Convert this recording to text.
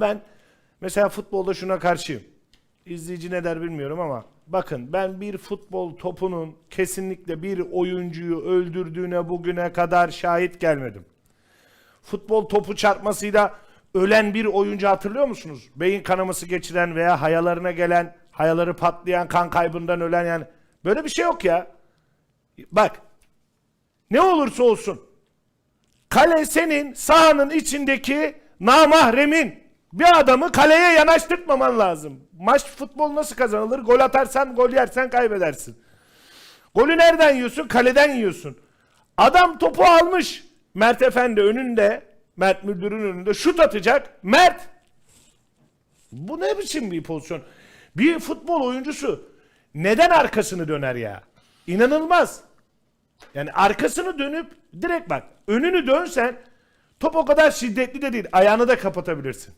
Ben mesela futbolda şuna karşıyım. İzleyici ne der bilmiyorum ama bakın ben bir futbol topunun kesinlikle bir oyuncuyu öldürdüğüne bugüne kadar şahit gelmedim. Futbol topu çarpmasıyla ölen bir oyuncu hatırlıyor musunuz? Beyin kanaması geçiren veya hayalarına gelen, hayaları patlayan, kan kaybından ölen yani. Böyle bir şey yok ya. Bak. Ne olursa olsun. Kale senin sahanın içindeki namahremin. Bir adamı kaleye yanaştırtmaman lazım. Maç futbol nasıl kazanılır? Gol atarsan, gol yersen kaybedersin. Golü nereden yiyorsun? Kaleden yiyorsun. Adam topu almış. Mert Efendi önünde, Mert Müldür'ün önünde şut atacak. Mert! Bu ne biçim bir pozisyon? Bir futbol oyuncusu neden arkasını döner ya? İnanılmaz. Yani arkasını dönüp direkt bak önünü dönsen top o kadar şiddetli de değil. Ayağını da kapatabilirsin.